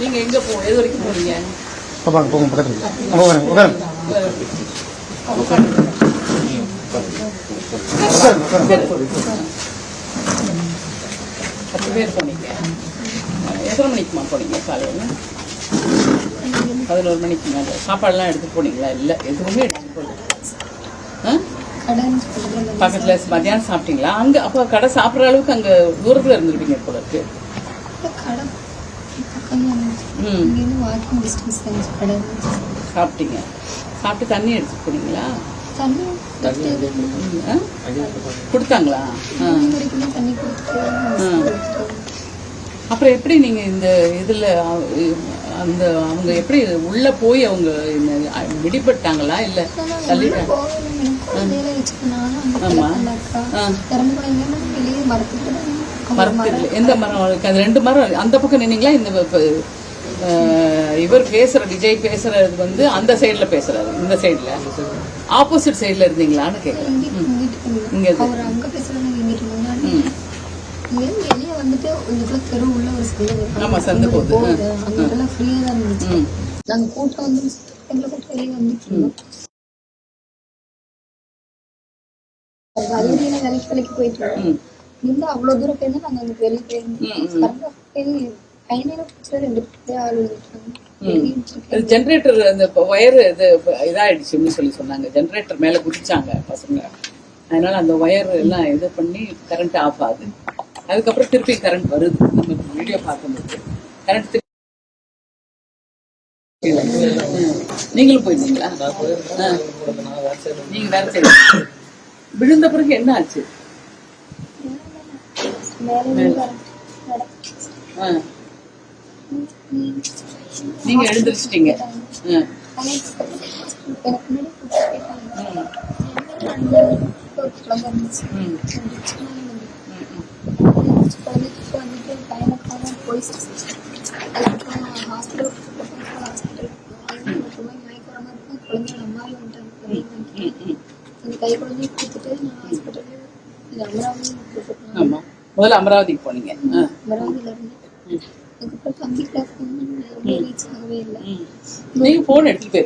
நீங்க எங்க போ எது வரைக்கும் போறீங்க? பாப்பாங்க போங்க பக்கத்தில் அங்கே உட்காருங்க பத்து பேர் போனீங்க. எத்தனை மணிக்குமா போனீங்க காலையில? பதினோரு மணிக்கு மேலே. சாப்பாடுலாம் எடுத்து போனீங்களா? இல்லை எதுவுமே எடுத்து போகல பக்கத்துல மத்தியானம் சாப்பிட்டீங்களா? அங்க அப்போ கடை சாப்பிட்ற அளவுக்கு அங்க தூரத்துல இருந்திருப்பீங்க போல இருக்கு கடை பக்கம்தான் இருந்துச்சு. ம் இங்கேருந்து வாக்கிங் டிஸ்டன்ஸ் இருந்துச்சு கடை. சாப்பிட்டீங்க. சாப்பிட்டு தண்ணி எடுத்து போனீங்களா தண்ணி? கொடுத்தாங்களா? தண்ணி அப்புறம் எப்படி நீங்க இந்த இதுல அந்த அவங்க எப்படி உள்ள போய் அவங்க விடிபட்டாங்களா? இல்ல தள்ளிட்டாங்க மரத்துல எந்த மரம் அது ரெண்டு மரம். அந்த பக்கம் நின்னீங்களா? இந்த இவர் பேசுற விஜய் பேசுறது வந்து அந்த சைடுல பேசுறாரு இந்த சைடுல ஆப்போசிட் சைடுல இருந்தீங்களான்னு இங்கிட்டு இங்க அங்க வெளியே வந்துட்டு இதுக்குள்ள தெரு உள்ள ஒரு சந்து. ஆமா, சந்து அங்க போகுது. இடத்துல ஃப்ரீயா தான் இருந்துச்சு. நாங்க கூட்டம் வந்து எங்களை கூட்டம் வெளியே வந்துட்டு இருந்தோம். வேலைக்கு வேலைக்கு போயிட்டு இருக்கோம் ம். இருந்து அவ்வளவு தூரம் போயிருந்தா நாங்க அங்க வெளியே போயிருந்தோம். ஜென்ரேட்டர் அந்த ஒயர் இது இதாயிடுச்சுன்னு சொல்லி சொன்னாங்க. ஜென்ரேட்டர் மேல குதிச்சாங்க பசங்க. அதனால அந்த ஒயர் எல்லாம் இது பண்ணி கரண்ட் ஆஃப் ஆகுது. அதுக்கப்புறம் திருப்பி கரண்ட் வருது. நம்ம வீடியோ பார்க்கும்போது. கரண்ட். நீங்களும் போயிருந்தீங்களா. நீங்க வேற சைடு விழுந்த பிறகு என்ன ஆச்சு. ஆ. நீங்க எழுந்திரிச்சிட்டீங்க. முதல்ல அமராவதிக்கு போனீங்க. அமராவதியில இருந்து கிளாஸ் ரீச் ஆகவே இல்லை. நீங்க போன் எடுத்துட்டு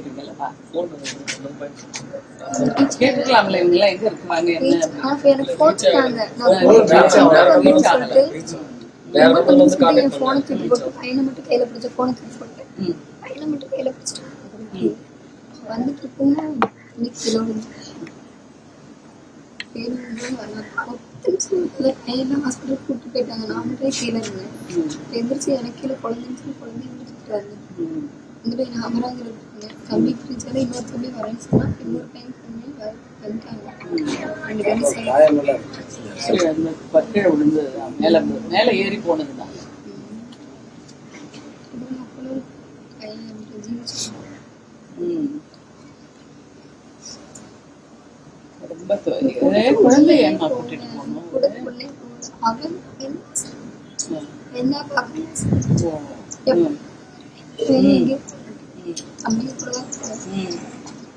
கேட்டுக்கலாம்ல இவங்க எல்லாம் எங்க இருக்குமாங்க எனக்கு. சொல்லிட்டு ஃபோனை தூக்கி போட்டு பையனை மட்டும் கையில பிடிச்ச ஃபோனை தூக்கி போட்டேன் ம். பையனை மட்டும் கையில பிடிச்சிட்டேன் வந்துட்டு இருக்கோம் இன்னைக்கு கிலோ என்ன ஹாஸ்பிட்டல் கூப்பிட்டு போயிட்டாங்க நான் மட்டும் கீழே இருந்தேன் எந்திரிச்சு எனக்கு கீழே குழந்தைன்னு குழந்தை எந்திரிச்சிட்டு இருந்தேன் ம். இங்கிட்ட நான் அமராவதியில் தம்பி பிரிச்சாலே இன்னொரு தம்பி வரேன்னு சொன்னா இன்னொரு டைம் பண்ணி வந்துட்டாங்க ரெண்டு பேரும் சரி, அந்த விழுந்து மேல மேல ஏறி போனதுதான் அப்புறம் அப்போ ஜீவிச்சு ம். ரொம்ப தொ- ஒரே குழந்தைய ஏம்மா கூட்டிட்டு போகணும் கூட பிள்ளை அவன் ம். என்ன பார்க்கணும் ஓ. ம். வெளியே ம். அம்மையை கூட தான் இருக்கேன். ம்.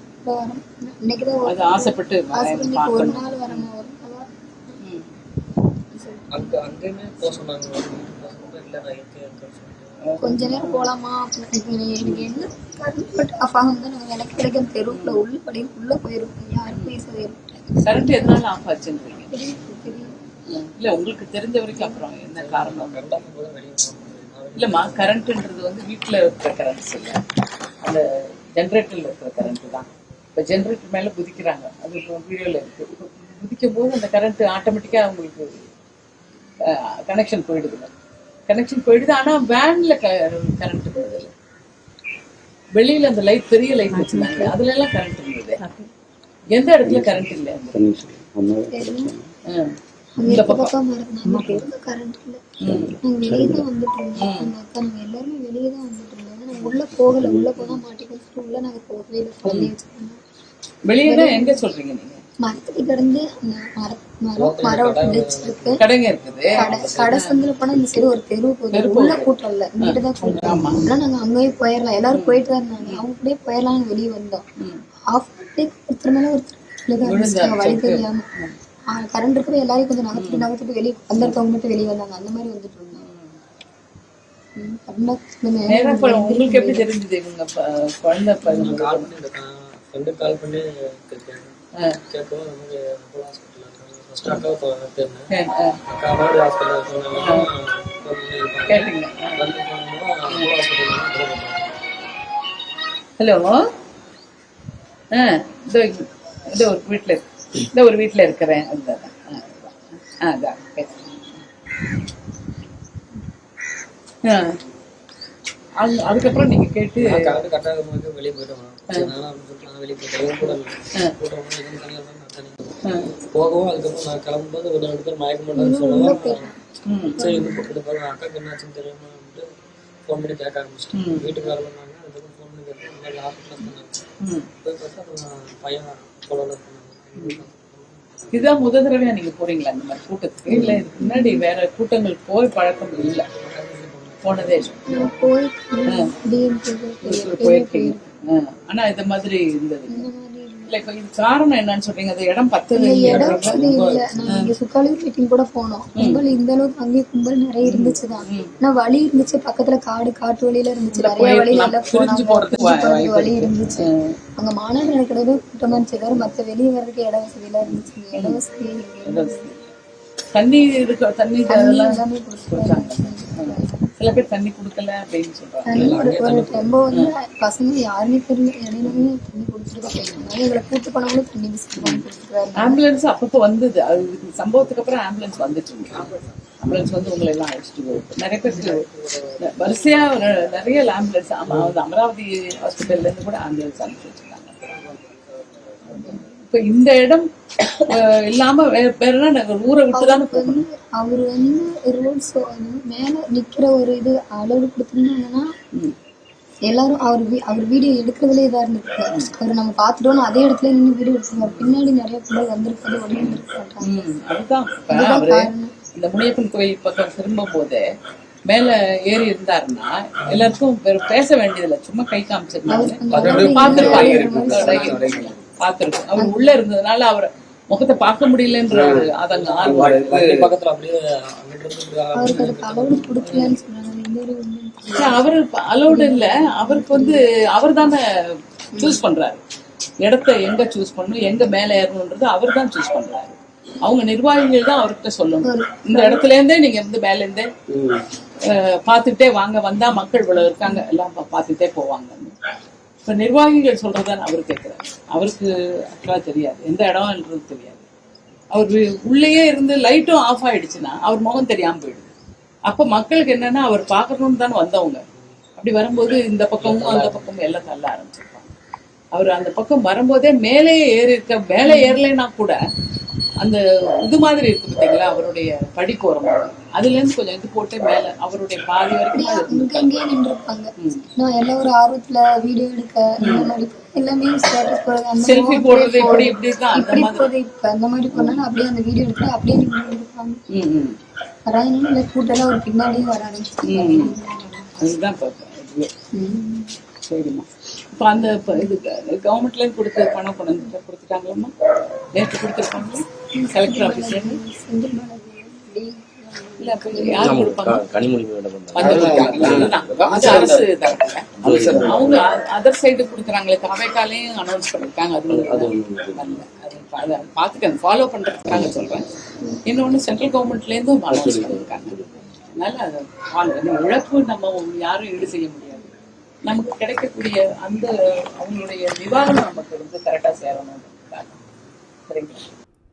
இப்ப வரோம். இன்னைக்கு தான் அது ஆசைப்பட்டு ஒரு நாள் வரமா அங்க அங்கேயுமே போக சொன்னாங்க இல்லை நான் கொஞ்ச நேரம் போலாமா அப்படின்னு எனக்கு என்ன பட் ஆஃப் ஆகும் தான் நாங்கள் எனக்கு கிடைக்கும் தெருவுக்குள்ள உள்ள படி உள்ள போயிருக்கோம். யாரும் பேசவே கரண்ட் எதனால ஆஃப் ஆச்சுன்றீங்க இல்ல உங்களுக்கு தெரிஞ்ச வரைக்கும் அப்புறம் என்ன காரணம்? இல்லம்மா கரண்ட்ன்றது வந்து வீட்ல இருக்கிற கரண்ட்ஸ் இல்ல அந்த ஜென்ரேட்டர்ல இருக்கிற கரண்ட் தான். இப்ப ஜென்ரேட்டர் மேல குதிக்கிறாங்க. அது இப்போ வீடியோல இருக்கு. இப்போ குதிக்கும் போது அந்த கரண்ட் ஆட்டோமேட்டிக்கா உங்களுக்கு கனெக்ஷன் போயிடுது கனெக்ஷன் போயிடுது. ஆனா வேன்ல கரண்ட் போகுது வெளியில அந்த லைட் பெரிய லைட் வச்சிருந்தாங்க. அதுல எல்லாம் கரண்ட் இருந்தது. எந்த இடத்துல கரண்ட் இல்ல? இந்த பக்கம். கரண்ட் இல்லை? நாங்க வெளியே தான் வந்துட்டு இருந்தோம். எல்லாருமே வெளியே தான் வந்துட்டு இருந்தோம். உள்ள போகல. உள்ள போனா மாட்டி வச்சுட்டு உள்ள நாங்க போகவே இல்லை. வெளியே எங்க சொல்றீங்க நீங்க? மரத்துக்கிட்ட இருந்து அந்த மர மரம் மரம் இருக்கு. கடைங்க இருக்குது. கடை கடை சந்தில போனா இந்த சைடு ஒரு தெரு போகுது. உள்ள கூட்டம் இல்ல. தான் கூட்டம். ஆனா நாங்க அங்கேயே போயிடலாம் எல்லாரும் போயிட்டு தான் இருந்தாங்க அவங்க கூடயே போயிடலாம் வெளியே வந்தோம். ஆஃப் ஒருத்தர் மேல ஒருத்தர் வழி தெரியாம. கரண்ட் இருக்கவே எல்லாரையும் கொஞ்சம் நகர்த்திட்டு நகர்த்திட்டு வெளியே வந்திருக்கவங்க மட்டும் வெளியே வந்தாங்க. அந்த மாதிரி வந்துட்டு இப்ப உங்களுக்கு எப்படி தெரிஞ்சது இவங்க குழந்தை பிறந்தது? கால் பண்ணி அப்போலோ ஃபர்ஸ்ட் தேர்ந்தேன் அக்கா ஹலோ. ஆ இதோ இதோ ஒரு வீட்டில் இதோ ஒரு வீட்டில் இருக்கிறேன். அதுதான் ஆ, அதான் ஆ. அது அதுக்கப்புறம் நீங்கள் கேட்டு கரெக்டாக இருக்கும்போது வெளியே போயிட்டோம். வெளியே ஆ, போகவும் அதுக்கப்புறம் நான் கிளம்பும்போது ஒரு ரெண்டு பேர் மயக்க மாட்டேன்னு சொல்லவும் ம். சரி இது போட்டு பாருங்க அக்காக்கு என்னாச்சுன்னு தெரியுமா ஃபோன் பண்ணி கேட்க ஆரம்பிச்சிட்டேன். வீட்டுக்கு வர பண்ணாங்க அதுக்கப்புறம் ஃபோன் பண்ணி கேட்டேன். இந்த மாதிரி ஹாஸ்பிட்டலில் சொன்னாங்க. போய் பார்த்தா அப்புறம் பையன் கொலவில் பண்ணாங்க இதுதான் முதல் தடவையா நீங்க போறீங்களா இந்த மாதிரி கூட்டத்துக்கு? இல்ல இதுக்கு முன்னாடி வேற கூட்டங்கள் போய் பழக்கம் இல்ல. போனதே போயிருக்கீங்க. ஆனா இந்த மாதிரி இருந்தது இல்ல. இப்ப இது காரணம் என்னன்னு சொல்றீங்க? அது இடம் பத்தது. இடம் சுக்காலூர் மீட்டிங் கூட போனோம். கும்பல் இந்த அளவுக்கு அங்கேயே கும்பல் நிறைய இருந்துச்சுதான். ஆனா வழி இருந்துச்சு. பக்கத்துல காடு காட்டு வழியில இருந்துச்சு. நிறைய வழியில எல்லாம் வழி இருந்துச்சு. அங்க நடக்கிறது கூட்டமா இருந்துச்சு. தவிர மத்த வெளியே வர்றதுக்கு இட வசதியெல்லாம் இருந்துச்சு. இங்க இட வசதி. தண்ணி இருக்க தண்ணி எல்லாமே கொடுத்துருக்காங்க சில பேர் தண்ணி கொடுக்கல அப்படின்னு சொல்றாங்க. டெம்போ வந்து பசங்க யாருமே தெரியல இடையிலுமே தண்ணி கொடுத்துட்டு போயிருந்தாங்க எங்களை கூட்டு போனவங்களும் தண்ணி பிஸ்கட் கொடுத்துருக்காரு ஆம்புலன்ஸ் அப்பப்போ வந்தது. அது சம்பவத்துக்கு அப்புறம் ஆம்புலன்ஸ் வந்துட்டு இருக்கு. ஆம்புலன்ஸ் வந்து உங்களை எல்லாம் அழைச்சிட்டு போகுது. நிறைய பேருக்கு வரிசையா ஒரு- நிறைய ஆம்புலன்ஸ் ஆமா அது அமராவதி ஹாஸ்பிட்டல்ல இருந்து கூட ஆம்புலன்ஸ் அனுப்பி வச்சிருக்காங்க இப்ப இந்த இடம் இல்லாம வேற நாங்க ஊரை விட்டு தானே வந்து அவர் வந்து ஷோ மேல நிக்கிற ஒரு இது அளவு கொடுத்துருந்தாங்கன்னா எல்லாரும் அவர் அவர் வீடியோ எடுக்கிறதுல இதா இருந்திருக்காரு அவர் நம்ம பார்த்துட்டோம் அதே இடத்துல நின்று வீடியோ எடுத்துருக்காரு பின்னாடி நிறைய பிள்ளை வந்திருக்காங்க ம், அதுதான். இந்த முனியப்பன் கோயில் பக்கம் திரும்பும் போது மேல ஏறி இருந்தாருன்னா எல்லாருக்கும் பேச வேண்டியதில்லை. சும்மா கை காமிச்சிருந்தாங்க பார்த்திருப்பாங்க பார்த்திருக்கோம். அவர் உள்ள இருந்ததுனால அவர் முகத்தை பார்க்க முடியலன்ற ஒரு வண்டி பக்கத்தில் அப்படியே அவரு அலௌடு இல்ல. அவருக்கு வந்து அவர் தானே சூஸ் பண்றாரு. இடத்த எங்க சூஸ் பண்ணணும் எங்க மேல ஏறணும்ன்றது அவர் தான் சூஸ் பண்றாரு. அவங்க நிர்வாகிகள் தான் அவர்கிட்ட சொல்லணும். இந்த இடத்துல இருந்தே நீங்க வந்து மேல இருந்தே அஹ், பார்த்துட்டே வாங்க. வந்தா மக்கள் இவ்வளவு இருக்காங்க. எல்லாம் பா- பார்த்துட்டே போவாங்க. இப்ப நிர்வாகிகள் சொல்றதான் அவர் கேட்கிறார் அவருக்கு ஆக்சுவலா தெரியாது. எந்த இடம்ன்றது தெரியாது. அவர் உள்ளேயே இருந்து லைட்டும் ஆஃப் ஆயிடுச்சுன்னா அவர் முகம் தெரியாம போயிடுது. அப்ப மக்களுக்கு என்னன்னா அவர் பார்க்கணும்னு தானே வந்தவங்க. அப்படி வரும்போது இந்த பக்கமும் அந்த பக்கமும் எல்லாம் தள்ள ஆரம்பிச்சிருப்பாங்க. அவர் அந்த பக்கம் வரும்போதே மேலே ஏறி இருக்க மேலே ஏறலைன்னா கூட அந்த இது மாதிரி இருக்கு பார்த்தீங்களா அவருடைய படிக்கோரம். அதுல இருந்து கொஞ்சம் இது போட்டு மேல அவருடைய பாதி வரைக்கும் அது இங்க இங்கேயே நின்றுருப்பாங்க. நான் எல்லாம் ஒரு ஆர்வத்துல வீடியோ எடுக்க இந்த மாதிரி எல்லாமே ஸ்டேட்டஸ் போடுறது செல்ஃபி போடுறது இப்படி இப்படி தான் அந்த இப்படி மாதிரி. போகுது இப்ப அந்த மாதிரி பண்ணாலும் அப்படியே அந்த வீடியோ எடுத்து அப்படியே நின்று இருப்பாங்க. ம் ம். வராதுன்னு இல்லை கூட்டெல்லாம் ஒரு பின்னாடியே வர ஆரம்பிச்சு. அதுதான் இதுவே சரிம்மா. இப்போ அந்த இது கவர்மெண்ட்லேருந்து கொடுத்த பணம் கொண்டு வந்து கொடுத்துட்டாங்களாம்மா? நேற்று கொடுத்துருப்பாங்களா? கலெக்டர் ஆஃபீஸ்லேருந்து இல்லை அப்போ யார் கொடுப்பாங்க? கனிமொழி அவங்க அதர் சைடு கொடுக்குறாங்களே காவேக்காலையும் அனௌன்ஸ் பண்ணிருக்காங்க அது ஃபாலோ பண்றதுக்காக சொல்றேன். இன்னொன்னு சென்ட்ரல் கவர்மெண்ட்ல இருந்தும் அனௌன்ஸ் பண்ணிருக்காங்க அதனால அது இழப்பு நம்ம யாரும் ஈடு செய்ய முடியாது. நமக்கு கிடைக்கக்கூடிய அந்த அவங்களுடைய நிவாரணம் நமக்கு வந்து கரெக்டா சேரணுன்றதுக்காக சரிங்களா?